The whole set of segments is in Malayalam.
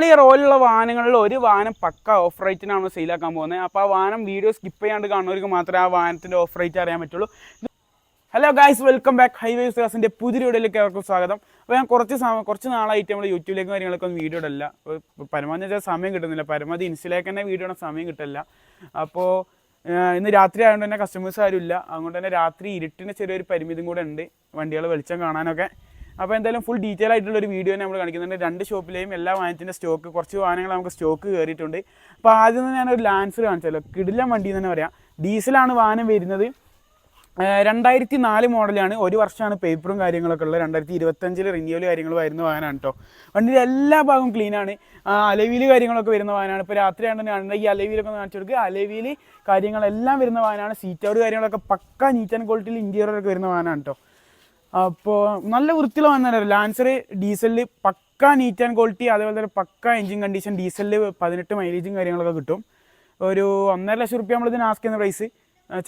നമ്മൾ ഈ റോയിലുള്ള വാഹനങ്ങളിൽ ഒരു വാഹനം പക്ക ഓഫ് റേറ്റിനാണ് സെയിലാക്കാൻ പോകുന്നത് അപ്പോൾ ആ വാഹനം വീഡിയോ സ്കിപ്പ് ചെയ്യാണ്ട് കാണുന്നവർക്ക് മാത്രമേ ആ വാഹനത്തിന്റെ ഓഫ് റേറ്റ് അറിയാൻ പറ്റുള്ളൂ. Hello guys welcome back highway വിശ്വാസിന്റെ പുതിയ വീഡിയോയിലേക്ക് അവർക്ക് സ്വാഗതം. അപ്പോൾ ഞാൻ കുറച്ച് സമയം കുറച്ച് നാളായിട്ട് നമ്മൾ യൂട്യൂബിലേക്ക് കാര്യങ്ങളൊക്കെ ഒന്നും വീഡിയോ ഇടല്ല പരമാവധി വെച്ചാൽ സമയം കിട്ടുന്നില്ല. പരമാവധി ഇൻസ്റ്റയിലേക്ക് തന്നെ വീഡിയോ ഇടാൻ സമയം കിട്ടില്ല അപ്പോൾ ഇന്ന് രാത്രി ആയതുകൊണ്ട് തന്നെ കസ്റ്റമേഴ്സ് ആരും ഇല്ല അതുകൊണ്ട് തന്നെ രാത്രി ഇരുട്ടിന് ചെറിയൊരു പരിമിതിയും കൂടെ ഉണ്ട്. വണ്ടികൾ വെളിച്ചം കാണാനൊക്കെ. അപ്പോൾ എന്തായാലും ഫുൾ ഡീറ്റെയിൽ ആയിട്ടുള്ള ഒരു വീഡിയോ നമ്മൾ കാണിക്കുന്നുണ്ട്. രണ്ട് ഷോപ്പിലെയും എല്ലാ വാഹനത്തിന്റെ സ്റ്റോക്ക് കുറച്ച് വാഹനങ്ങൾ നമുക്ക് സ്റ്റോക്ക് കയറിയിട്ടുണ്ട് അപ്പോൾ ആദ്യം തന്നെ ഞാനൊരു ലാൻസർ കാണിച്ചല്ലോ കിടിലം വണ്ടി തന്നെ പറയാം. ഡീസലാണ് വാഹനം വരുന്നത്. രണ്ടായിരത്തി നാല് മോഡലാണ് ഒരു വർഷമാണ് പേപ്പറും കാര്യങ്ങളൊക്കെ ഉള്ളത്. രണ്ടായിരത്തി ഇരുപത്തഞ്ചിൽ റിന്യൂവൽ കാര്യങ്ങൾ വരുന്ന വാഹനമാണ് കേട്ടോ വണ്ടിയുടെ എല്ലാ ഭാഗവും ക്ലീനാണ് അലവിയിൽ കാര്യങ്ങളൊക്കെ വരുന്ന വാഹനമാണ്. ഇപ്പോൾ രാത്രി ആണെങ്കിൽ ഈ അലവിയിലൊക്കെ കാണിച്ചു കൊടുക്കുക അലവിയിൽ കാര്യങ്ങളെല്ലാം വരുന്ന വാഹനമാണ്. സീറ്റ് ഔട്ട് കാര്യങ്ങളൊക്കെ പക്ക നീറ്റ് ആൻഡ് ക്വാളിറ്റിയിൽ ഇന്റീരിയറൊക്കെ വരുന്ന വാഹനമാണ് കേട്ടോ അപ്പോൾ നല്ല വൃത്തിയുള്ള വാഹനമാണ് ലാൻസർ ഡീസലിൽ പക്ക നീറ്റ് ആൻഡ് ക്വാളിറ്റി അതേപോലെ തന്നെ പക്ക എഞ്ചിൻ കണ്ടീഷൻ ഡീസലിൽ പതിനെട്ട് മൈലേജും കാര്യങ്ങളൊക്കെ കിട്ടും. ഒരു ഒന്നര ലക്ഷം റുപ്യ നമ്മളിതിന് ആസ്ക് ചെയ്യുന്ന പ്രൈസ്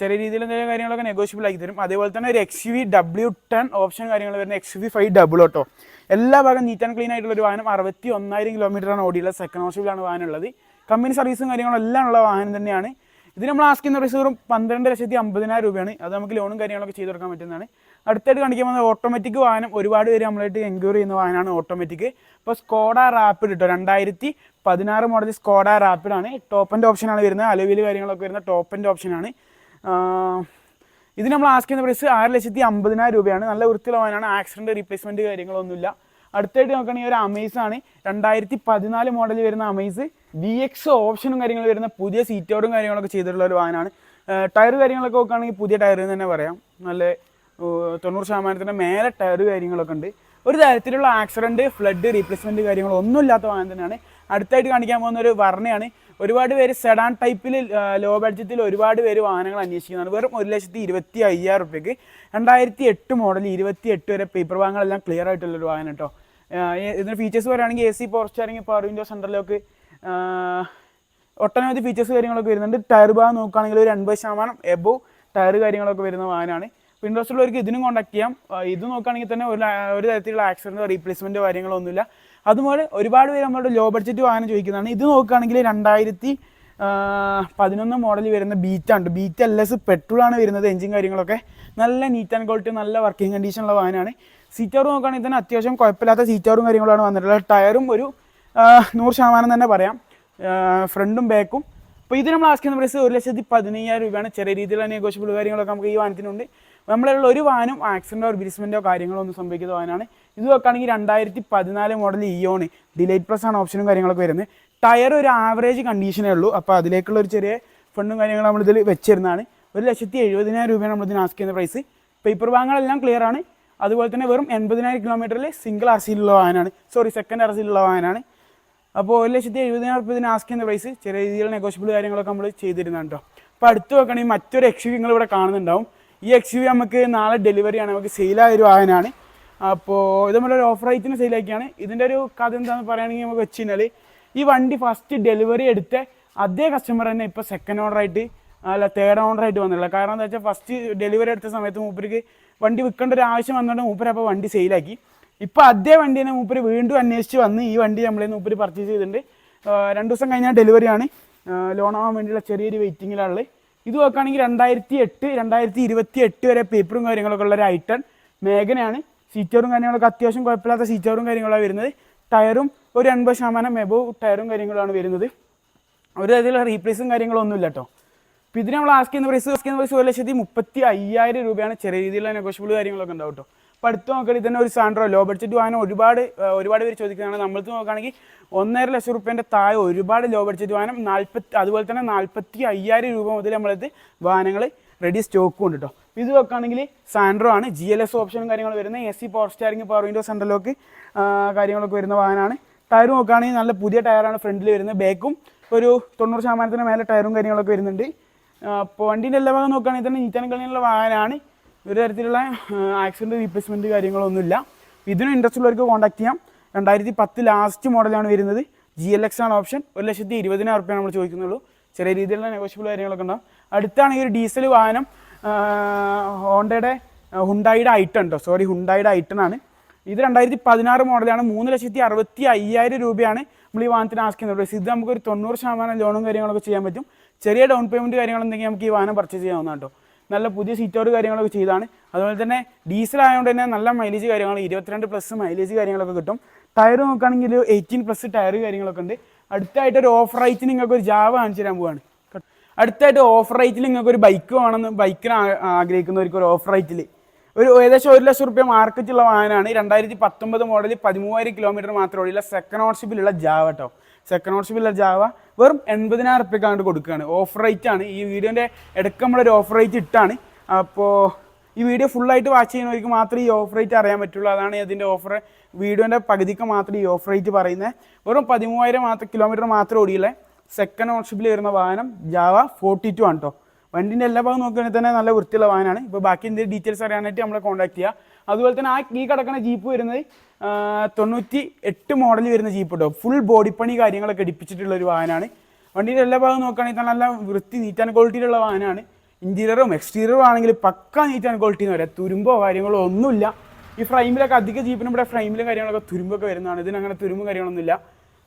ചെറിയ രീതിയിൽ എന്തെങ്കിലും കാര്യങ്ങളൊക്കെ നെഗോഷ്യബിൾ ആക്കി തരും. അതേപോലെ തന്നെ ഒരു X V W ten option കാര്യങ്ങൾ വരുന്ന X V five double auto എല്ലാ ഭാഗം നീറ്റ് ആൻഡ് ക്ലീൻ ആയിട്ടുള്ള ഒരു വാഹനം. അറുപത്തി ഒന്നായിരം കിലോമീറ്ററാണ് ഓടിയുള്ള സെക്കൻഡ് ഓപ്ഷനിലാണ് വാഹനം ഉള്ളത്. കമ്പനി സർവീസും കാര്യങ്ങളും എല്ലാം ഉള്ള വാഹനം തന്നെയാണ്. ഇത് നമ്മൾ ചെയ്യുന്ന പ്രൈസ് വെറും പന്ത്രണ്ട് ലക്ഷത്തി അമ്പതിനായിരം രൂപയാണ്. അത് നമുക്ക് ലോണും കാര്യങ്ങളൊക്കെ ചെയ്തു കൊടുക്കാൻ പറ്റുന്നതാണ്. അടുത്തായിട്ട് കാണിക്കാൻ പോകുന്നത് ഓട്ടോമാറ്റിക് വാഹനം ഒരുപാട് പേര് നമ്മളായിട്ട് എൻക്വയറി ചെയ്യുന്ന വാഹനമാണ് ഓട്ടോമാറ്റിക് ഇപ്പോൾ സ്കോഡ റാപ്പിഡ് കേട്ടോ രണ്ടായിരത്തി പതിനാറ് മോഡൽ സ്കോഡ റാപ്പിഡാണ് ടോപ്പന്റെ ഓപ്ഷനാണ് വരുന്നത്. അലവിൽ കാര്യങ്ങളൊക്കെ വരുന്ന ടോപ്പന്റെ ഓപ്ഷനാണ് ഇത് നമ്മൾ ആസ്ക് ചെയ്യുന്ന പ്രൈസ് ആറ് ലക്ഷത്തി അമ്പതിനായിരം രൂപയാണ്. നല്ല വൃത്തിയുള്ള വാഹനമാണ്. ആക്സിഡന്റ് റീപ്ലേസ്മെന്റ് കാര്യങ്ങളൊന്നുമില്ല. അടുത്തായിട്ട് നോക്കുകയാണെങ്കിൽ ഒരു അമേസ് ആണ്. രണ്ടായിരത്തി പതിനാല് മോഡൽ വരുന്ന അമേസ് വി എക്സ് ഓപ്ഷനും കാര്യങ്ങളും വരുന്ന പുതിയ സീറ്റോറും കാര്യങ്ങളൊക്കെ ചെയ്തിട്ടുള്ള ഒരു വാഹനമാണ്. ടയർ കാര്യങ്ങളൊക്കെ നോക്കുകയാണെങ്കിൽ പുതിയ ടയർ എന്ന് തന്നെ പറയാം. നല്ല തൊണ്ണൂറ് ശതമാനത്തിന്റെ മേലെ ടയർ കാര്യങ്ങളൊക്കെ ഉണ്ട്. ഒരു തരത്തിലുള്ള ആക്സിഡന്റ് ഫ്ലഡ് റീപ്ലേസ്മെന്റ് കാര്യങ്ങളോ ഒന്നും ഇല്ലാത്ത വാഹനം തന്നെയാണ്. അടുത്തായിട്ട് കാണിക്കാൻ പോകുന്ന ഒരു വർണയാണ്. ഒരുപാട് പേര് സെഡാൻ ടൈപ്പിൽ ലോ ബഡ്ജറ്റിൽ ഒരുപാട് പേര് വാഹനങ്ങൾ അന്വേഷിക്കുന്നതാണ്. വെറും ഒരു ലക്ഷത്തി ഇരുപത്തി അയ്യായിരം റുപ്യക്ക്. രണ്ടായിരത്തി എട്ട് മോഡൽ ഇരുപത്തി എട്ട് വരെ പേപ്പർ വാങ്ങലെല്ലാം ക്ലിയർ ആയിട്ടുള്ളൊരു വാഹനം കേട്ടോ ഇതിന്റെ ഫീച്ചേഴ്സ് പറയുകയാണെങ്കിൽ A C power power window സെന്ററിലൊക്കെ ഒട്ടനവധി ഫീച്ചേഴ്സ് കാര്യങ്ങളൊക്കെ വരുന്നുണ്ട്. ടയർ ഭാഗം നോക്കുകയാണെങ്കിൽ ഒരു എൺപത് ശതമാനം എബോ ടയർ കാര്യങ്ങളൊക്കെ വരുന്ന വാഹനമാണ്. അപ്പോൾ ഇൻട്രസ്റ്റ് ഉള്ളവർക്ക് ഇതിനും കോൺടാക്ട് ചെയ്യാം. ഇത് നോക്കുകയാണെങ്കിൽ തന്നെ ഒരു ഒരു തരത്തിലുള്ള ആക്സിഡന്റോ റീപ്ലേസ്മെന്റോ കാര്യങ്ങളൊന്നുമില്ല. അതുപോലെ ഒരുപാട് പേര് നമ്മളോട് ലോ ബഡ്ജറ്റ് വാഹനം ചോദിക്കുന്നതാണ്. ഇത് നോക്കുകയാണെങ്കിൽ രണ്ടായിരത്തി പതിനൊന്ന് മോഡൽ വരുന്ന ബീറ്റാണ് ബീറ്റ് എൽ എസ് പെട്രോളാണ് വരുന്നത് എഞ്ചിൻ കാര്യങ്ങളൊക്കെ. നല്ല നീറ്റ് ആൻഡ് ക്വാളിറ്റി നല്ല വർക്കിംഗ് കണ്ടീഷനുള്ള വാഹനമാണ്. സീറ്റോർ നോക്കുകയാണെങ്കിൽ തന്നെ അത്യാവശ്യം കുഴപ്പമില്ലാത്ത സീറ്റോറും കാര്യങ്ങളാണ് വന്നിട്ടുള്ളത്. ടയറും ഒരു നൂറ് ശതമാനം തന്നെ പറയാം. ഫ്രണ്ടും ബാക്കും അപ്പോൾ ഇത് നമ്മൾ ആസ്ക്കുന്ന പ്രൈസ് ഒരു ലക്ഷത്തി പതിനയ്യായിരം രൂപയാണ്. ചെറിയ രീതിയിലുള്ള നെഗോഷ്യബിൾ കാര്യങ്ങളൊക്കെ നമുക്ക് ഈ വാഹനത്തിനുണ്ട്. നമ്മളുള്ള ഒരു വാഹനം ആക്സിഡന്റോ ബിരിസ്മെന്റോ കാര്യങ്ങളോ ഒന്നും സംഭവിക്കുന്ന വാഹനമാണ്. ഇത് നോക്കുകയാണെങ്കിൽ രണ്ടായിരത്തി പതിനാല് മോഡൽ ഇയോണ് ഡിലൈറ്റ് പ്ലസ് ആണ് ഓപ്ഷനും കാര്യങ്ങളൊക്കെ വരുന്നത്. ടയർ ഒരു ആവറേജ് കണ്ടീഷനേ ഉള്ളൂ. അപ്പോൾ അതിലേക്കുള്ള ഒരു ചെറിയ ഫണ്ടും കാര്യങ്ങളും നമ്മളിതിൽ വെച്ചിരുന്നതാണ്. ഒരു ലക്ഷത്തി എഴുപതിനായിരം രൂപയാണ് നമ്മളിതിന് ആസ്ക് ചെയ്യുന്ന പ്രൈസ് പേപ്പർ ഭാഗങ്ങളെല്ലാം ക്ലിയർ ആണ്. അതുപോലെ തന്നെ വെറും എൺപതിനായിരം കിലോമീറ്ററിൽ സിംഗിൾ ആർ സിയിലുള്ള വാഹനമാണ്. സോറി സെക്കൻഡ് ആർ സിയിലുള്ള വാഹനമാണ്. അപ്പോൾ ഒരു ലക്ഷത്തി എഴുപതിനായിരം ഇതിന് ആസ്ക് ചെയ്യുന്ന പ്രൈസ് ചെറിയ രീതിയിൽ നെഗോഷ്യബിൾ കാര്യങ്ങളൊക്കെ നമ്മൾ ചെയ്തിരുന്നുണ്ട്? കേട്ടോ അപ്പോൾ അടുത്ത് നോക്കുകയാണെങ്കിൽ മറ്റൊരു എക്സ് നിങ്ങൾ ഇവിടെ കാണുന്നുണ്ടാവും. ഈ എക്സ് നമുക്ക് നാളെ ഡെലിവറി ആണ്. നമുക്ക് സെയിലായ ഒരു വാഹനമാണ് അപ്പോൾ ഇത് നമ്മളൊരു ഓഫർ റേറ്റിന് സെയിലാക്കിയാണ് ഇതിന്റെ ഒരു കഥ എന്താണെന്ന് പറയുകയാണെങ്കിൽ നമുക്ക് വെച്ച് കഴിഞ്ഞാൽ ഈ വണ്ടി ഫസ്റ്റ് ഡെലിവറി എടുത്ത അതേ കസ്റ്റമർ തന്നെ ഇപ്പോൾ സെക്കൻഡ് ഓണർ ആയിട്ട് അല്ല തേർഡ് ഓണർ ആയിട്ട് വന്നിട്ടുള്ളത്. കാരണം എന്താ വെച്ചാൽ ഫസ്റ്റ് ഡെലിവറി എടുത്ത സമയത്ത് മൂപ്പർക്ക് വണ്ടി വിൽക്കേണ്ട ഒരു ആവശ്യം വന്നുകൊണ്ട് മൂപ്പർ അപ്പോൾ വണ്ടി സെയിലാക്കി ഇപ്പോൾ അതേ വണ്ടി തന്നെ മൂപ്പര് വീണ്ടും അന്വേഷിച്ച് വന്ന് ഈ വണ്ടി നമ്മളെ മൂപ്പര് പർച്ചേസ് ചെയ്തിട്ടുണ്ട്. രണ്ടു ദിവസം കഴിഞ്ഞാൽ ഡെലിവറിയാണ് ലോൺ ആവാൻ വേണ്ടിയുള്ള ചെറിയൊരു വെയിറ്റിങ്ങിലാണ് ഇത് നോക്കുകയാണെങ്കിൽ രണ്ടായിരത്തി എട്ട് രണ്ടായിരത്തി ഇരുപത്തി എട്ട് വരെ പേപ്പറും കാര്യങ്ങളൊക്കെ ഉള്ള ഒരു ഐറ്റൺ മേഘനയാണ് സീറ്ററും കാര്യങ്ങളൊക്കെ അത്യാവശ്യം കുഴപ്പമില്ലാത്ത സീറ്ററും കാര്യങ്ങളാണ് വരുന്നത്. ടയറും ഒരു എൺപത് ശതമാനം എബോ ടയറും കാര്യങ്ങളാണ് വരുന്നത്. ഒരു തരത്തിലുള്ള റീപ്ലേസും കാര്യങ്ങളൊന്നും ഇല്ല കേട്ടോ അപ്പോൾ ഇതിന് നമ്മൾ ആസ്ക് ചെയ്യുന്ന പ്രൈസ് ആസ്ക് ചെയ്യുന്ന പ്രൈസ് ഒരു ലക്ഷത്തി മുപ്പത്തി അയ്യായിരം രൂപയാണ്. ചെറിയ രീതിയിലുള്ള നെഗോഷ്യബിൾ കാര്യങ്ങളൊക്കെ ഉണ്ടാവും കേട്ടോ അപ്പോൾ അടുത്ത് നോക്കുകയാണെങ്കിൽ തന്നെ ഒരു സാൻഡ്രോ ലോ ബഡ്ജറ്റ് വാഹനം ഒരുപാട് ഒരുപാട് പേര് ചോദിക്കുന്നതാണ്. നമ്മൾക്ക് നോക്കുകയാണെങ്കിൽ ഒന്നര ലക്ഷം റുപ്യേന്റെ താഴെ ഒരുപാട് ലോ ബഡ്ജറ്റ് വാഹനം നാൽപ്പത്തി അതുപോലെ തന്നെ നാൽപ്പത്തി അയ്യായിരം രൂപ മുതൽ നമ്മളത് വാഹനങ്ങൾ റെഡി സ്റ്റോക്കും ഉണ്ട് കേട്ടോ ഇത് നോക്കുകയാണെങ്കിൽ സാൻഡ്രോ ആണ്. ജി എൽ എസ് ഓപ്ഷനും കാര്യങ്ങൾ വരുന്നത്. A C power steering power window central lock കാര്യങ്ങളൊക്കെ വരുന്ന വാഹനമാണ്. ടയർ നോക്കുകയാണെങ്കിൽ നല്ല പുതിയ ടയറാണ് ഫ്രണ്ടിൽ വരുന്നത്. ബാക്കും ഒരു തൊണ്ണൂറ് ശതമാനത്തിന് മേലെ ടയറും കാര്യങ്ങളൊക്കെ വരുന്നുണ്ട്. അപ്പോൾ വണ്ടീന്റെ എല്ലാ ഭാഗം നോക്കുകയാണെങ്കിൽ തന്നെ നീറ്റാൻ കളിയുള്ള വാഹനമാണ്. ഒരു തരത്തിലുള്ള ആക്സിഡന്റ് റീപ്ലേസ്മെന്റ് കാര്യങ്ങളൊന്നുമില്ല. ഇതിനും ഇൻട്രസ്റ്റ് ഉള്ളവർക്ക് കോൺടാക്ട് ചെയ്യാം. രണ്ടായിരത്തി പത്ത് ലാസ്റ്റ് മോഡലാണ് വരുന്നത്. ജി എൽ എക്സ് ആണ് ഓപ്ഷൻ ഒരു ലക്ഷത്തി ഇരുപതിനായിരം റുപ്യാണ് നമ്മൾ ചോദിക്കുന്നുള്ളൂ. ചെറിയ രീതിയിലുള്ള നെഗോഷ്യബിൾ കാര്യങ്ങളൊക്കെ ഉണ്ടാവും. അടുത്താണ് ഈ ഒരു ഡീസൽ വാഹനം ഹോണ്ടയുടെ ഹുണ്ടായിയുടെ ഐറ്റൺ കേട്ടോ സോറി ഹുണ്ടായിയുടെ ഐറ്റൺ ആണ്. ഇത് രണ്ടായിരത്തി പതിനാറ് മോഡലാണ് മൂന്ന് ലക്ഷത്തി അറുപത്തി അയ്യായിരം രൂപയാണ് നമ്മൾ ഈ വാഹനത്തിന് ആസ്ക് ചെയ്യുന്ന പ്രൈസ് ഇത് നമുക്കൊരു തൊണ്ണൂറ് ശതമാനം ലോണും കാര്യങ്ങളൊക്കെ ചെയ്യാൻ പറ്റും. ചെറിയ ഡൗൺ പേയ്മെന്റ് കാര്യങ്ങളെന്തെങ്കിലും നമുക്ക് ഈ വാഹനം പർച്ചേസ് ചെയ്യാവുന്നതാണ് കേട്ടോ. നല്ല പുതിയ സീറ്റോട് കാര്യങ്ങളൊക്കെ ചെയ്താണ്. അതുപോലെ തന്നെ ഡീസൽ ആയതുകൊണ്ട് തന്നെ നല്ല മൈലേജ് കാര്യങ്ങൾ ഇരുപത്തിരണ്ട് പ്ലസ് മൈലേജ് കാര്യങ്ങളൊക്കെ കിട്ടും. ടയർ നോക്കുകയാണെങ്കിൽ എയ്റ്റീൻ പ്ലസ് ടയർ കാര്യങ്ങളൊക്കെ ഉണ്ട്. അടുത്തായിട്ട് ഒരു ഓഫ് റൈറ്റിന് നിങ്ങൾക്ക് ഒരു ജാവ കാണിച്ചു തരാൻ പോവാണ്. അടുത്തായിട്ട് ഓഫ് റൈറ്റിൽ നിങ്ങൾക്ക് ഒരു ബൈക്ക് വേണമെന്ന് ബൈക്കിന് ആഗ്രഹിക്കുന്നവർക്ക് ഒരു ഓഫ് റൈറ്റിൽ ഒരു ഏകദേശം ഒരു ലക്ഷം റുപ്യ മാർക്കറ്റുള്ള വാഹനമാണ് രണ്ടായിരത്തി പത്തൊമ്പത് മോഡൽ പതിമൂവായിരം കിലോമീറ്റർ മാത്രമേ ഉള്ള. സെക്കൻഡ് ഓണർഷിപ്പിലുള്ള ജാവ കേട്ടോ സെക്കൻഡ് ഓണർഷിപ്പിലുള്ള ജാവ വെറും എൺപതിനായിരം റുപ്യക്കാണ്ട് കൊടുക്കുകയാണ് ഓഫർ റേറ്റ് ആണ്. ഈ വീഡിയോന്റെ ഇടയ്ക്ക് നമ്മളൊരു ഓഫർ റേറ്റ് ഇട്ടാണ്. അപ്പോൾ ഈ വീഡിയോ ഫുള്ളായിട്ട് വാച്ച് ചെയ്യുന്നവർക്ക് മാത്രമേ ഈ ഓഫർ റേറ്റ് അറിയാൻ പറ്റുള്ളൂ. അതാണ് ഇതിന്റെ ഓഫർ വീഡിയോന്റെ പകുതിക്ക് മാത്രമേ ഈ ഓഫർ റേറ്റ് പറയുന്നത് വെറും പതിമൂവായിരം മാത്രം കിലോമീറ്റർ മാത്രം ഓടിയില്ലേ? സെക്കൻഡ് ഓണർഷിപ്പിൽ വരുന്ന വാഹനം ജാവ ഫോർട്ടി ടു ആണ് കേട്ടോ വണ്ടിന്റെ എല്ലാ ഭാഗം നോക്കുകയാണെങ്കിൽ തന്നെ നല്ല വൃത്തിയുള്ള വാഹനമാണ്. ഇപ്പോൾ ബാക്കി എന്തെങ്കിലും ഡീറ്റെയിൽസ് അറിയാനായിട്ട് നമ്മളെ കോൺടാക്ട് ചെയ്യുക അതുപോലെ തന്നെ ആ ഈ കിടക്കുന്ന ജീപ്പ് വരുന്നത് തൊണ്ണൂറ്റി എട്ട് മോഡൽ വരുന്ന ജീപ്പ് കേട്ടോ ഫുൾ ബോഡി പണി കാര്യങ്ങളൊക്കെ ഇടിപ്പിച്ചിട്ടുള്ള ഒരു വാഹനമാണ്. വണ്ടിയുടെ എല്ലാ ഭാഗം നോക്കുകയാണെങ്കിൽ നല്ല വൃത്തി നീറ്റ് ആൻഡ് ക്വാളിറ്റിയിലുള്ള വാഹനമാണ്. ഇന്റീരിയറും എക്സ്റ്റീരിയറും ആണെങ്കിൽ പക്ക നീറ്റ് ആൻഡ് ക്വാളിറ്റി എന്ന് പറയാം. തുരുമ്പോ കാര്യങ്ങളോ ഒന്നുമില്ല. ഈ ഫ്രെയിമിലൊക്കെ അധിക ജീപ്പിനും ഇവിടെ ഫ്രെയിമിലും കാര്യങ്ങളൊക്കെ തുരുമ്പൊക്കെ വരുന്നതാണ്. ഇതിന് അങ്ങനെ തുരുമ്പും കാര്യങ്ങളൊന്നുമില്ല.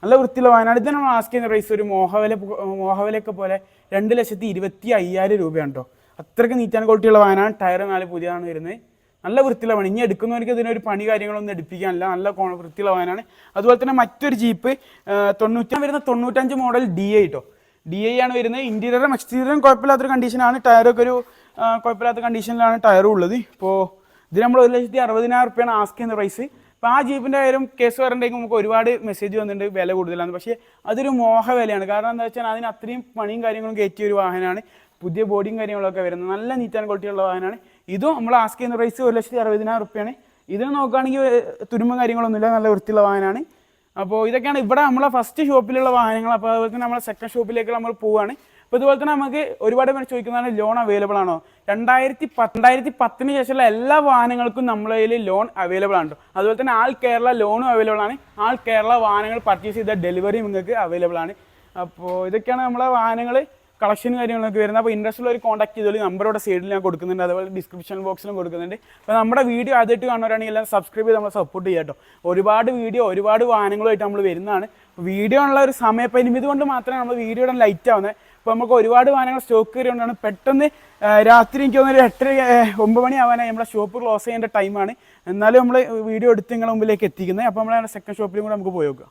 നല്ല വൃത്തിയുള്ള വയനാട് ഇത് നമ്മൾ ആസ്ക് ചെയ്യുന്ന പ്രൈസ് ഒരു മോഹവല മോഹവലൊക്കെ പോലെ രണ്ട് ലക്ഷത്തി ഇരുപത്തി അയ്യായിരം രൂപയാണ് കേട്ടോ അത്രയ്ക്ക് നീറ്റ് ആൻഡ് ക്വാളിറ്റിയുള്ള വാഹനമാണ്. ടയർ നാല് പുതിയതാണ് വരുന്നത്. നല്ല വൃത്തിയുള്ള പണി ഇനി എടുക്കുന്നവർക്ക് ഇതിനൊരു പണി കാര്യങ്ങളൊന്നും എടുപ്പിക്കാനില്ല. നല്ല വൃത്തിയുള്ള വാഹനമാണ് അതുപോലെ തന്നെ മറ്റൊരു ജീപ്പ് തൊണ്ണൂറ്റാൻ വരുന്ന തൊണ്ണൂറ്റഞ്ച് മോഡൽ ഡി ഐ കേട്ടോ ഡി ഐ ആണ് വരുന്നത്. ഇന്റീരിയറും എക്സ്റ്റീരിയറും കുഴപ്പമില്ലാത്തൊരു കണ്ടീഷനാണ് ടയറൊക്കെ ഒരു കുഴപ്പമില്ലാത്ത കണ്ടീഷനിലാണ് ടയറും ഉള്ളത്. ഇപ്പോൾ ഇത് നമ്മൾ ഒരു ലക്ഷത്തി അറുപതിനായിരം റുപ്യാണ് ആസ്ക് ചെയ്യുന്ന പ്രൈസ് അപ്പോൾ ആ ജീപ്പിന്റെ കാര്യം കേസ് വരണ്ടെങ്കിൽ നമുക്ക് ഒരുപാട് മെസ്സേജ് വന്നിട്ടുണ്ട്. വില കൂടുതലാണ്. പക്ഷേ അതൊരു മോഹ വിലയാണ്. കാരണം എന്താ വെച്ചാൽ അതിന് അത്രയും പണിയും കാര്യങ്ങളും കയറ്റിയ ഒരു വാഹനമാണ്. പുതിയ ബോഡിയും കാര്യങ്ങളൊക്കെ വരുന്നത്. നല്ല നീറ്റാൻ ഉള്ള വാഹനമാണ്. ഇതും നമ്മൾ ആസ്ക് ചെയ്യുന്ന പ്രൈസ് ഒരു ലക്ഷത്തി അറുപതിനായിരം റുപ്യാണ്. ഇതിന് നോക്കുകയാണെങ്കിൽ തുരുമ്പും കാര്യങ്ങളൊന്നുമില്ല നല്ല വൃത്തിയുള്ള വാഹനമാണ്. അപ്പോൾ ഇതൊക്കെയാണ് ഇവിടെ നമ്മളെ ഫസ്റ്റ് ഷോപ്പിലുള്ള വാഹനങ്ങൾ. അപ്പോൾ അതുപോലെ തന്നെ നമ്മളെ സെക്കൻഡ് ഷോപ്പിലേക്ക് നമ്മൾ പോവുകയാണ്. അപ്പോൾ ഇതുപോലെ തന്നെ നമുക്ക് ഒരുപാട് പേര് ചോദിക്കുന്നതാണ് ലോൺ അവൈലബിൾ ആണോ? രണ്ടായിരത്തി രണ്ടായിരത്തി പത്തിന് ശേഷമുള്ള എല്ലാ വാഹനങ്ങൾക്കും നമ്മളെ കയ്യിൽ ലോൺ അവൈലബിൾ ആണ് അതുപോലെ തന്നെ ആൾ കേരള ലോണും അവൈലബിൾ ആണ്. ആൾ കേരള വാഹനങ്ങൾ പർച്ചേസ് ചെയ്ത ഡെലിവറിയും നിങ്ങൾക്ക് അവൈലബിൾ ആണ്. അപ്പോൾ ഇതൊക്കെയാണ് നമ്മളെ വാഹനങ്ങൾ കളക്ഷൻ കാര്യങ്ങളൊക്കെ വരുന്നത്. അപ്പോൾ ഇൻട്രസ്റ്റ് ഉള്ള ഒരു കോൺടാക്ട് ചെയ്തോളി നമ്പർ ഇവിടെ സൈഡിൽ ഞാൻ കൊടുക്കുന്നുണ്ട്. അതുപോലെ ഡിസ്ക്രിപ്ഷൻ ബോക്സിലും കൊടുക്കുന്നുണ്ട്. അപ്പോൾ നമ്മുടെ വീഡിയോ ആദ്യമായിട്ട് കാണുന്നവരാണെങ്കിൽ എല്ലാം സബ്സ്ക്രൈബ് ചെയ്ത് നമ്മളെ സപ്പോർട്ട് ചെയ്യാം കേട്ടോ. ഒരുപാട് വീഡിയോ ഒരുപാട് വാഹനങ്ങളുമായിട്ട് നമ്മൾ വരുന്നതാണ്. വീഡിയോ ഉള്ള ഒരു സമയപരിമിതി കൊണ്ട് മാത്രമേ നമ്മൾ വീഡിയോ ഇടാൻ ലൈറ്റ് ആവുന്നത്. അപ്പോൾ നമുക്ക് ഒരുപാട് വാഹനങ്ങൾ സ്റ്റോക്ക് കയറിയോണ്ടാണ് പെട്ടെന്ന് രാത്രി എനിക്ക് തോന്നുന്നു ഒരു എട്ടര ഒമ്പത് മണി ആവാനായി നമ്മുടെ ഷോപ്പ് ക്ലോസ് ചെയ്യേണ്ട ടൈമാണ് എന്നാലും നമ്മൾ വീഡിയോ എടുത്ത് നിങ്ങളുടെ മുമ്പിലേക്ക് എത്തിക്കുന്നത്. അപ്പോൾ നമ്മൾ സെക്കൻഡ് ഷോപ്പിലും കൂടെ നമുക്ക് പോയി നോക്കാം.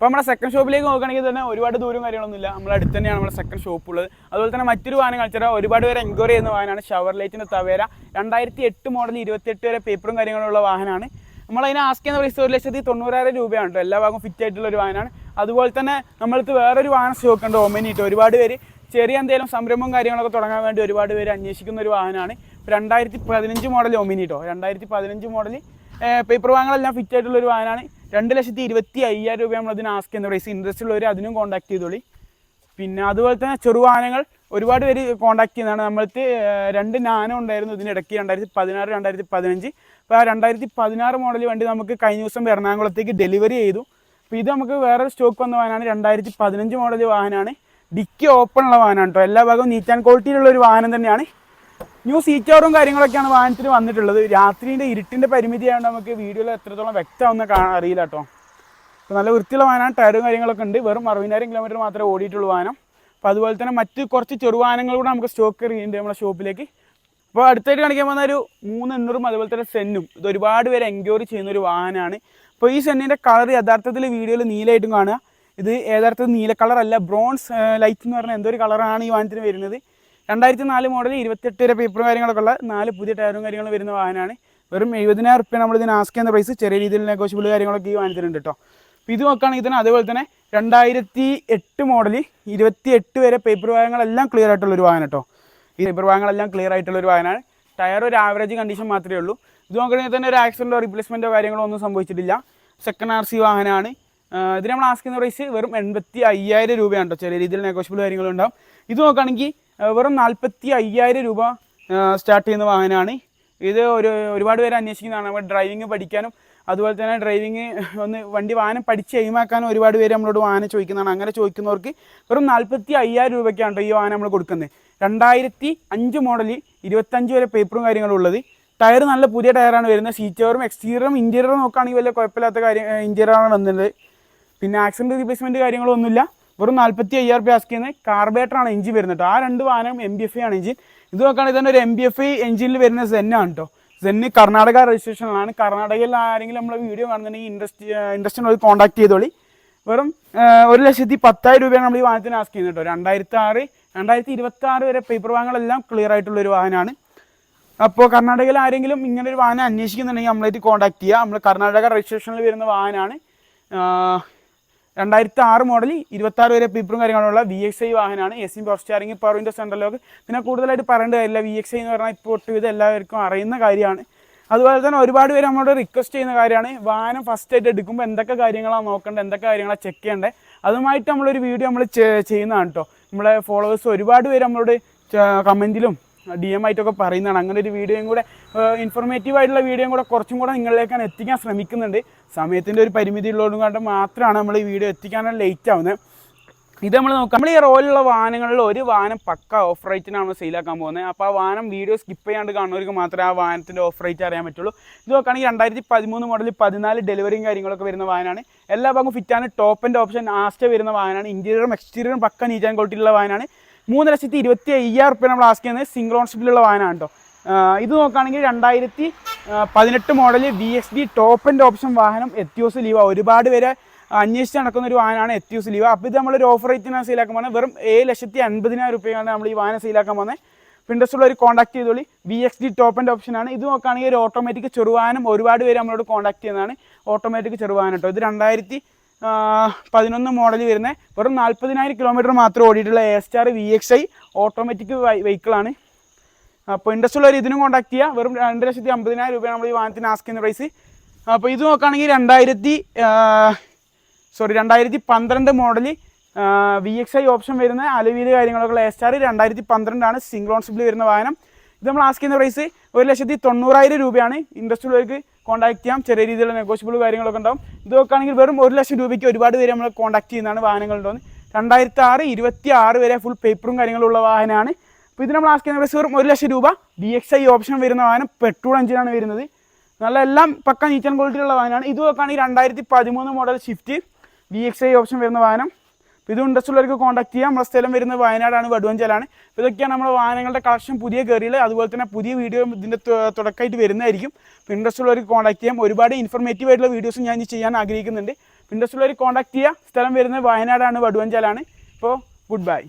അപ്പോൾ നമ്മുടെ സെക്കൻഡ് ഷോപ്പിലേക്ക് നോക്കുകയാണെങ്കിൽ തന്നെ ഒരുപാട് ദൂരം കാര്യങ്ങളൊന്നുമില്ല നമ്മുടെ അടുത്ത് തന്നെയാണ് നമ്മുടെ സെക്കൻഡ് ഷോപ്പ് ഉള്ളത്. അതുപോലെ തന്നെ മറ്റൊരു വാഹനം കളിച്ചാൽ ഒരുപാട് പേര് എൻക്വയറി ചെയ്യുന്ന വാഹനമാണ് ഷവർ ലൈറ്റിന്റെ തവേര. രണ്ടായിരത്തി എട്ട് മോഡൽ ഇരുപത്തെട്ട് വരെ പേപ്പറും കാര്യങ്ങളുള്ള വാഹനമാണ്. നമ്മൾ അതിനെ ആസ്ക് ചെയ്യുന്ന പ്രൈസ് ഒരു ലക്ഷത്തി തൊണ്ണൂറായിരം രൂപയാണ് കേട്ടോ എല്ലാ ഭാഗവും ഫിറ്റ് ആയിട്ടുള്ള ഒരു വാഹനമാണ്. അതുപോലെ തന്നെ നമ്മളടുത്ത് വേറൊരു വാഹനം സ്റ്റോക്ക് ഉണ്ട് ഒമനിട്ട് ഒരുപാട് പേര് ചെറിയ എന്തെങ്കിലും സംരംഭം കാര്യങ്ങളൊക്കെ തുടങ്ങാൻ വേണ്ടി ഒരുപാട് പേര് അന്വേഷിക്കുന്ന ഒരു വാഹനമാണ്. രണ്ടായിരത്തി പതിനഞ്ച് മോഡൽ ഒമിനിട്ടോ രണ്ടായിരത്തി പതിനഞ്ച് മോഡൽ പേപ്പർ വാങ്ങലെല്ലാം ഫിറ്റ് ആയിട്ടുള്ള ഒരു വാഹനമാണ്. രണ്ട് ലക്ഷത്തി ഇരുപത്തി അയ്യായിരം രൂപ നമ്മൾ അതിന് ആസ്ക് ചെയ്യുന്ന പ്രൈസ് ഇൻട്രസ്റ്റ് ഉള്ളവർ അതിനും കോൺടാക്ട് ചെയ്തോളി. പിന്നെ അതുപോലെ തന്നെ ചെറുവാഹനങ്ങൾ ഒരുപാട് പേര് കോൺടാക്ട് ചെയ്യുന്നതാണ്. നമ്മൾക്ക് രണ്ട് നാനോ ഉണ്ടായിരുന്നു ഇതിനിടയ്ക്ക് രണ്ടായിരത്തി പതിനാറ് രണ്ടായിരത്തി പതിനഞ്ച്. അപ്പോൾ ആ രണ്ടായിരത്തി പതിനാറ് മോഡൽ വണ്ടി നമുക്ക് കഴിഞ്ഞ ദിവസം എറണാകുളത്തേക്ക് ഡെലിവറി ചെയ്തു. അപ്പോൾ ഇത് നമുക്ക് വേറെ സ്റ്റോക്ക് വന്ന വാഹനമാണ്. രണ്ടായിരത്തി പതിനഞ്ച് മോഡൽ വാഹനമാണ്. ഡിക്കി ഓപ്പൺ ഉള്ള വാഹനമാണ് കേട്ടോ എല്ലാ ഭാഗവും നീറ്റ് ആൻഡ് ക്വാളിറ്റിയിലുള്ള ഒരു വാഹനം തന്നെയാണ്. ന്യൂ സീറ്റോറും കാര്യങ്ങളൊക്കെയാണ് വാഹനത്തിൽ വന്നിട്ടുള്ളത്. രാത്രിന്റെ ഇരുട്ടിന്റെ പരിമിതി ആയതുകൊണ്ട് നമുക്ക് വീഡിയോയിൽ എത്രത്തോളം വ്യക്തമാവുന്ന കാണാൻ അറിയില്ല കേട്ടോ അപ്പോൾ നല്ല വൃത്തിയുള്ള വാഹനമാണ് ടയറും കാര്യങ്ങളൊക്കെ ഉണ്ട്. വെറും അറുപതിനായിരം കിലോമീറ്റർ മാത്രമേ ഓടിയിട്ടുള്ള വാഹനം. അപ്പോൾ അതുപോലെ തന്നെ മറ്റ് കുറച്ച് ചെറുവാഹനങ്ങൾ കൂടെ നമുക്ക് സ്റ്റോക്ക് എറിയുന്നുണ്ട് നമ്മുടെ ഷോപ്പിലേക്ക്. അപ്പോൾ അടുത്തായിട്ട് കാണിക്കാൻ പോകുന്ന ഒരു മൂന്ന് എണ്ണൂറും അതുപോലെ തന്നെ സെന്നും. ഇത് ഒരുപാട് പേര് എൻക്വയറി ചെയ്യുന്ന ഒരു വാഹനമാണ്. അപ്പോൾ ഈ സെന്നിന്റെ കളർ യഥാർത്ഥത്തിൽ വീഡിയോയിൽ നീലായിട്ടും കാണുക. ഇത് യഥാർത്ഥത്തിൽ നീല കളറല്ല ബ്രോൺസ് ലൈറ്റ് എന്ന് പറഞ്ഞാൽ എന്തൊരു കളറാണ് ഈ വാഹനത്തിന് വരുന്നത്. രണ്ടായിരത്തി നാല് മോഡൽ ഇരുപത്തെട്ട് വരെ പേപ്പറും കാര്യങ്ങളൊക്കെ ഉള്ള നാല് പുതിയ ടയറും കാര്യങ്ങളും വരുന്ന വാഹനമാണ്. വെറും എഴുപതിനായിരം റുപ്യ നമ്മൾ ഇതിന് ആസ്ക് ചെയ്യുന്ന പ്രൈസ് ചെറിയ രീതിയിൽ നെഗോഷ്യബിൾ കാര്യങ്ങളൊക്കെ ഈ വാഹനത്തിനുണ്ട് കേട്ടോ അപ്പോൾ ഇത് നോക്കുകയാണെങ്കിൽ തന്നെ അതുപോലെ തന്നെ രണ്ടായിരത്തി എട്ട് മോഡൽ ഇരുപത്തി എട്ട് വരെ പേപ്പർ വാഹനങ്ങളെല്ലാം ക്ലിയർ ആയിട്ടുള്ള ഒരു വാഹനം കേട്ടോ ഈ പേപ്പർ വാഹനങ്ങളെല്ലാം ക്ലിയർ ആയിട്ടുള്ള ഒരു വാഹനമാണ്. ടയർ ഒരു ആവറേജ് കണ്ടീഷൻ മാത്രമേ ഉള്ളൂ. ഇത് നോക്കുകയാണെങ്കിൽ തന്നെ ഒരു ആക്സിഡന്റോ റീപ്ലേസ്മെന്റോ കാര്യങ്ങളോ ഒന്നും സംഭവിച്ചിട്ടില്ല. സെക്കൻഡ് ആർ സി വാഹനമാണ്. ഇതിന് നമ്മൾ ചെയ്യുന്ന പ്രൈസ് വെറും എൺപത്തി അയ്യായിരം രൂപയാണ് കേട്ടോ ചെറിയ രീതിയിൽ നെഗോഷ്യബിൾ കാര്യങ്ങളുണ്ടാവും. ഇത് നോക്കുകയാണെങ്കിൽ വെറും നാൽപ്പത്തി അയ്യായിരം രൂപ സ്റ്റാർട്ട് ചെയ്യുന്ന വാഹനമാണ്. ഇത് ഒരു ഒരുപാട് പേര് അന്വേഷിക്കുന്നതാണ്. നമ്മൾ ഡ്രൈവിങ് പഠിക്കാനും അതുപോലെ തന്നെ ഡ്രൈവിങ് ഒന്ന് വണ്ടി വാഹനം പഠിച്ച് എയിമാക്കാനും ഒരുപാട് പേര് നമ്മളോട് വാഹനം ചോദിക്കുന്നതാണ്. അങ്ങനെ ചോദിക്കുന്നവർക്ക് വെറും നാൽപ്പത്തി അയ്യായിരം രൂപയ്ക്കാണ് ഈ വാഹനം നമ്മൾ കൊടുക്കുന്നത്. രണ്ടായിരത്തി അഞ്ച് മോഡൽ ഇരുപത്തഞ്ച് വരെ പേപ്പറും കാര്യങ്ങളും ഉള്ളത്. ടയർ നല്ല പുതിയ ടയറാണ് വരുന്നത്. സീറ്ററും എക്സ്റ്റീരിയറും ഇന്റീരിയറും നോക്കുകയാണെങ്കിൽ വലിയ കുഴപ്പമില്ലാത്ത കാര്യം ഇന്റീരിയറാണ് വന്നത്. പിന്നെ ആക്സിഡന്റ് റീപ്ലേസ്മെന്റ് കാര്യങ്ങളൊന്നുമില്ല. വെറും നാൽപ്പത്തി അയ്യായിരം റുപ്യ ആസ്ക് ചെയ്യുന്നത് കാർബേറ്ററാണ് എഞ്ചിൻ വരുന്നത്. ആ രണ്ട് വാഹനം എം ബി എഫ് ആണ് എഞ്ചിൻ ഇത് നോക്കുകയാണെങ്കിൽ തന്നെ ഒരു എം ബി എഫ് എഞ്ചിനിൽ വരുന്ന സെൻ ആണ് കേട്ടോ സെന്ന് കർണാടക രജിസ്ട്രേഷനിലാണ് കർണാടകയിൽ ആരെങ്കിലും നമ്മളെ വീഡിയോ കാണുന്നുണ്ടെങ്കിൽ ഇൻട്രസ്റ്റ് കോൺടാക്ട് ചെയ്തോളി. വെറും ഒരു ലക്ഷത്തി പത്തായിരം രൂപയാണ് നമ്മൾ ഈ വാഹനത്തിന് ആസ്ക് ചെയ്യുന്നത് കേട്ടോ രണ്ടായിരത്തി ആറ് രണ്ടായിരത്തി ഇരുപത്തി ആറ് വരെ പേപ്പർ വാഹനങ്ങളെല്ലാം ക്ലിയർ ആയിട്ടുള്ള ഒരു വാഹനമാണ്. അപ്പോൾ കർണാടകയിൽ ആരെങ്കിലും ഇങ്ങനെ ഒരു വാഹനം അന്വേഷിക്കുന്നുണ്ടെങ്കിൽ നമ്മളായിട്ട് കോൺടാക്ട് ചെയ്യുക നമ്മൾ കർണാടക രജിസ്ട്രേഷനിൽ വരുന്ന വാഹനമാണ്. രണ്ടായിരത്തി ആറ് മോഡൽ ഇരുപത്തി ആറ് വരെ പേപ്പറും കാര്യങ്ങളുള്ള വി എക്സ് ഐ വാഹനമാണ്. A C power steering power window central lock പിന്നെ കൂടുതലായിട്ട് പറയേണ്ട കാര്യമില്ല. വി എക്സ് ഐ എന്ന് പറഞ്ഞാൽ ഇപ്പോൾ ഒട്ടുവിധം എല്ലാവർക്കും അറിയുന്ന കാര്യമാണ്. അതുപോലെ തന്നെ ഒരുപാട് പേര് നമ്മളോട് റിക്വസ്റ്റ് ചെയ്യുന്ന കാര്യമാണ്. വാഹനം ഫസ്റ്റ് ആയിട്ട് എടുക്കുമ്പോൾ എന്തൊക്കെ കാര്യങ്ങളാണ് നോക്കേണ്ടത് എന്തൊക്കെ കാര്യങ്ങളാണ് ചെക്ക് ചെയ്യേണ്ടത് അതുമായിട്ട് നമ്മളൊരു വീഡിയോ നമ്മൾ ചെയ്യുന്നതാണ് കേട്ടോ നമ്മളെ ഫോളോവേഴ്സ് ഒരുപാട് പേര് നമ്മളോട് കമന്റിലും ഡി എം ആയിട്ടൊക്കെ പറയുന്നതാണ്. അങ്ങനെ ഒരു വീഡിയോയും കൂടെ ഇൻഫോർമേറ്റീവ് ആയിട്ടുള്ള വീഡിയോയും കൂടെ കുറച്ചും കൂടെ നിങ്ങളിലേക്കാണ് എത്തിക്കാൻ ശ്രമിക്കുന്നുണ്ട്. സമയത്തിന്റെ ഒരു പരിമിതി ഉള്ളതുകൊണ്ട് കൊണ്ട് മാത്രമാണ് നമ്മൾ ഈ വീഡിയോ എത്തിക്കാനാണ് ലേറ്റ് ആവുന്നത് ഇത് നമ്മൾ നോക്കാം. നമ്മൾ ഈ റോയിലുള്ള വാഹനങ്ങളിൽ ഒരു വാഹനം പക്ക ഓഫ് റേറ്റിനാണ് സെയിലാക്കാൻ പോകുന്നത്? അപ്പോൾ ആ വാഹനം വീഡിയോ സ്കിപ്പ് ചെയ്യാണ്ട് കാണുന്നവർക്ക് മാത്രമേ ആ വാഹനത്തിന്റെ ഓഫ് റേറ്റ് അറിയാൻ പറ്റുള്ളൂ. ഇത് നോക്കുകയാണെങ്കിൽ രണ്ടായിരത്തി പതിമൂന്ന് മോഡൽ പതിനാല് ഡെലിവറിയും കാര്യങ്ങളൊക്കെ വരുന്ന വാഹനമാണ്. എല്ലാ ഭാഗവും ഫിറ്റാണ് ടോപ്പിന്റെ ഓപ്ഷൻ ആസ്റ്റ വരുന്ന വാഹനമാണ്. ഇന്റീരിയറും എക്സ്റ്റീരിയറും പക്ക നീറ്റാൻ ക്വാളിറ്റിയുള്ള വാഹനമാണ്. മൂന്ന് ലക്ഷത്തി ഇരുപത്തി അയ്യായിരം റുപ്യ നമ്മൾ ആസ്ക് ചെയ്യുന്നത് സിംഗിൾ ഓൺഷിപ്പിലുള്ള വാഹനമാണ് കേട്ടോ ഇത് നോക്കുകയാണെങ്കിൽ രണ്ടായിരത്തി പതിനെട്ട് model V S D top and option വാഹനം എത്തിയോസ് ലീവ ഒരുപാട് പേര് അന്വേഷിച്ച് നടക്കുന്ന ഒരു വാഹനമാണ് എത്തിയോസ് ലീവ അപ്പോൾ ഇത് നമ്മളൊരു ഓഫർ റേറ്റിനാണ് സെയിലാക്കാൻ പോകുന്നത് വെറും ഏഴ് ലക്ഷത്തി അൻപതിനായിരം രൂപയാണ് നമ്മൾ ഈ വാഹനം സെയിലാക്കാൻ പോകുന്നത്. ഇൻട്രസ്റ്റ് ഉള്ളവർ contact ചെയ്തോളി. V X D top and option ആണ്. ഇത് നോക്കുകയാണെങ്കിൽ ഒരു ഓട്ടോമാറ്റിക് ചെറുവാനും ഒരുപാട് പേര് നമ്മളോട് കോൺടാക്ട് ചെയ്യുന്നതാണ്. ഓട്ടോമാറ്റിക് ചെറുവാഹനം കേട്ടോ ഇത് രണ്ടായിരത്തി പതിനൊന്ന് മോഡൽ വരുന്ന. വെറും നാൽപ്പതിനായിരം കിലോമീറ്റർ മാത്രം ഓടിയിട്ടുള്ള A star V X I automatic വെഹിക്കിളാണ് അപ്പോൾ ഇൻട്രസ്റ്റ് ഉള്ളവർ ഇതിനും കോൺടാക്ട് ചെയ്യുക വെറും രണ്ട് ലക്ഷത്തി അമ്പതിനായിരം രൂപയാണ് നമ്മൾ ഈ വാഹനത്തിന് ആസ്ക് ചെയ്യുന്ന പ്രൈസ് അപ്പോൾ ഇത് നോക്കുകയാണെങ്കിൽ രണ്ടായിരത്തി സോറി രണ്ടായിരത്തി പന്ത്രണ്ട് model V X I option വരുന്ന അലവീൽ കാര്യങ്ങളൊക്കെ എസ് ആർ രണ്ടായിരത്തി പന്ത്രണ്ടാണ് സിംഗിൾ ഓൺഷിപ്പിൽ വരുന്ന വാഹനം. ഇത് നമ്മൾ ആസ്ക് ചെയ്യുന്ന പ്രൈസ് ഒരു ലക്ഷത്തി തൊണ്ണൂറായിരം രൂപയാണ്. ഇൻട്രസ്റ്റ് ഉള്ളവർക്ക് കോൺടാക്ട് ചെയ്യാം. ചെറിയ രീതിയിലുള്ള നെഗോഷ്യബിൾ കാര്യങ്ങളൊക്കെ ഉണ്ടാവും. ഇത് നോക്കുകയാണെങ്കിൽ വെറും ഒരു ലക്ഷം രൂപയ്ക്ക് ഒരുപാട് പേര് നമ്മൾ കോൺടാക്ട് ചെയ്യുന്നതാണ് വാഹനങ്ങളുണ്ടോന്ന് രണ്ടായിരത്തി ആറ് ഇരുപത്തി ആറ് വരെ ഫുൾ പേപ്പറും കാര്യങ്ങളും ഉള്ള വാഹനമാണ്. അപ്പോൾ ഇത് നമ്മൾ ആസ്ക് ചെയ്യുന്ന പ്രൈസ് വെറും ഒരു ലക്ഷം രൂപ. ഡി എക്സ് ഐ ഓപ്ഷൻ വരുന്ന വാഹനം പെട്രോൾ എഞ്ചിനാണ് വരുന്നത്. നല്ല എല്ലാം പക്ക നീറ്റ് ആൻഡ് ക്വാളിറ്റി ഉള്ള വാഹനമാണ്. ഇത് നോക്കുകയാണെങ്കിൽ രണ്ടായിരത്തി പതിമൂന്ന് model Swift V X I option വരുന്ന വാഹനം. ഇത് ഇൻട്രസ്റ്റ് ഉള്ളവർക്ക് കോൺടാക്ട് ചെയ്യാം. നമ്മുടെ സ്ഥലം വരുന്നത് വയനാടാണ് വടുവഞ്ചലാണ് അപ്പോൾ ഇതൊക്കെയാണ് നമ്മുടെ വാഹനങ്ങളുടെ കളക്ഷൻ പുതിയ കയറിയിൽ അതുപോലെ തന്നെ പുതിയ വീഡിയോ ഇതിന്റെ തുടക്കമായിട്ട് വരുന്നതായിരിക്കും. അപ്പോൾ ഇൻട്രസ്റ്റ് ഉള്ളവർക്ക് കോൺടാക്ട് ചെയ്യാം. ഒരുപാട് ഇൻഫർമേറ്റീവ് ആയിട്ടുള്ള വീഡിയോസ് ഞാൻ ചെയ്യാൻ ആഗ്രഹിക്കുന്നുണ്ട്. ഇൻട്രസ്റ്റ് ഉള്ളവർ കോൺടാക്ട് ചെയ്യുക സ്ഥലം വരുന്നത് വയനാടാണ് വടുവഞ്ചാലാണ് ഇപ്പോൾ ഗുഡ് ബൈ